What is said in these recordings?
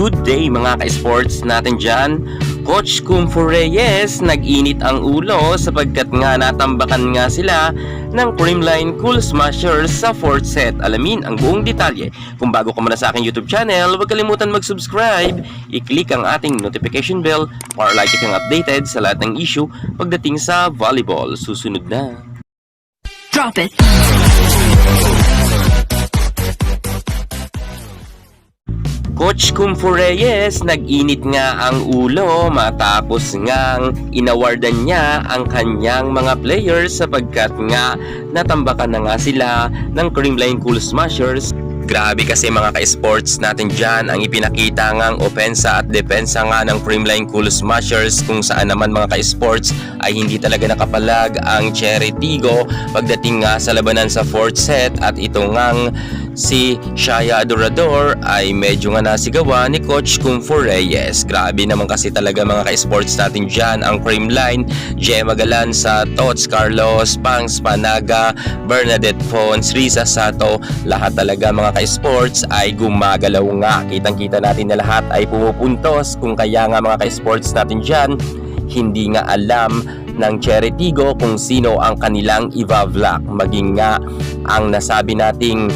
Good day mga ka-sports natin dyan. Coach Kumfu Reyes, nag-init ang ulo sapagkat nga natambakan nga sila ng Creamline Cool Smashers sa fourth set. Alamin ang buong detalye. Kung bago ka muna sa aking YouTube channel, huwag kalimutan mag-subscribe, i-click ang ating notification bell para lagi kang updated sa lahat ng issue pagdating sa volleyball. Susunod na. Drop it. Coach Kumfu Reyes, nag-init nga ang ulo matapos ngang inawardan niya ang kanyang mga players sapagkat nga natambakan na nga sila ng Creamline Cool Smashers. Grabe kasi mga ka-sports natin dyan ang ipinakita ngang opensa at depensa nga ng Creamline Cool Smashers kung saan naman mga ka-sports ay hindi talaga nakapalag ang Cherry Tigo pagdating nga sa labanan sa fourth set at ito ngang si Shaya Adorador ay medyo nga nasigawa ni Coach Kung Fu Reyes. Grabe naman kasi talaga mga ka-sports natin dyan ang Creamline, Gemma Galanza, Tots Carlos, Pangs Panaga, Bernadette Fons, Risa Sato, lahat talaga mga ka-sports ay gumagalaw nga. Kitang-kita natin na lahat ay pumupuntos kung kaya nga mga ka-sports natin dyan hindi nga alam ng Cherry Tigo kung sino ang kanilang i-vlog. Maging nga ang nasabi nating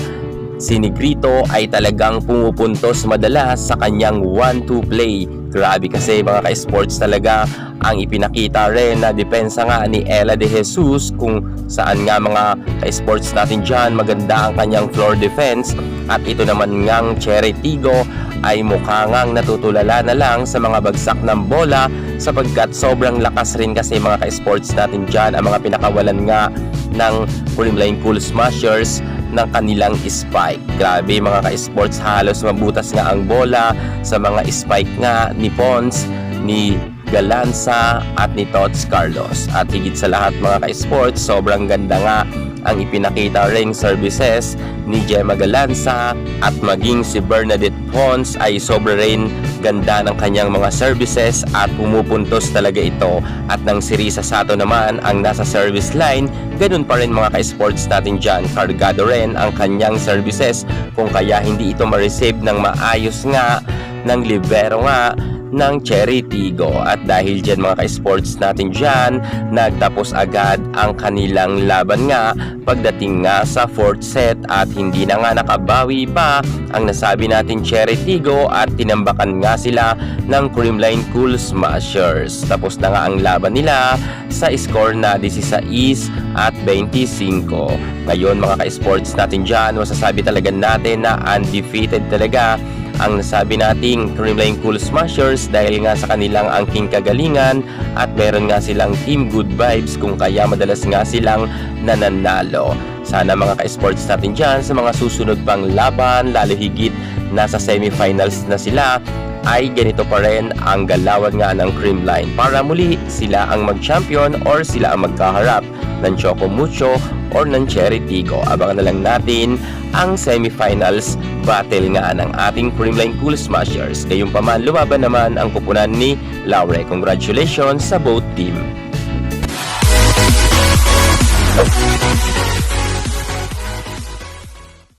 si Negrito ay talagang pumupuntos madalas sa kanyang 1-2 play. Grabe kasi mga ka-sports talaga ang ipinakita rin na depensa nga ni Ella de Jesus kung saan nga mga ka-sports natin dyan maganda ang kanyang floor defense at ito naman ngang Cherry Tigo ay mukha natutulala na lang sa mga bagsak ng bola sapagkat sobrang lakas rin kasi mga ka-sports natin dyan ang mga pinakawalan nga ng Creamline Cool Smashers ng kanilang spike. Grabe mga ka-sports halos mabutas nga ang bola sa mga spike nga ni Pons, ni Galanza at ni Tots Carlos. At higit sa lahat mga ka-sports, sobrang ganda nga ang ipinakita ring services ni Gemma Galanza at maging si Bernadette Pons ay sobra ganda ng kanyang mga services at pumupuntos talaga ito. At nang si Risa Sato naman ang nasa service line ganun pa rin mga ka-sports natin dyan. Kargado rin ang kanyang services kung kaya hindi ito ma-receive ng maayos nga ng libero nga ng Cherry Tigo. At dahil dyan mga ka-sports natin dyan nagtapos agad ang kanilang laban nga pagdating nga sa fourth set. At hindi na nga nakabawi pa ang nasabi natin Cherry Tigo at tinambakan nga sila ng Creamline Cool Smashers. Tapos na nga ang laban nila sa score na 16 at 25 ngayon mga ka-sports natin dyan masasabi talaga natin na undefeated talaga ang nasabi nating Creamline Cool Smashers dahil nga sa kanilang angking kagalingan at meron nga silang team good vibes kung kaya madalas nga silang nananalo. Sana mga ka-sports natin dyan sa mga susunod pang laban, lalo higit nasa semifinals na sila, ay ganito pa rin ang galawan nga ng Creamline para muli sila ang mag-champion or sila ang magkaharap ng Choco Mucho or ng Cherry Tigo. Abangan na lang natin ang semifinals battle nga ng ating Creamline Cool Smashers. Gayunpaman, lumaban naman ang kupunan ni Laure. Congratulations sa both team.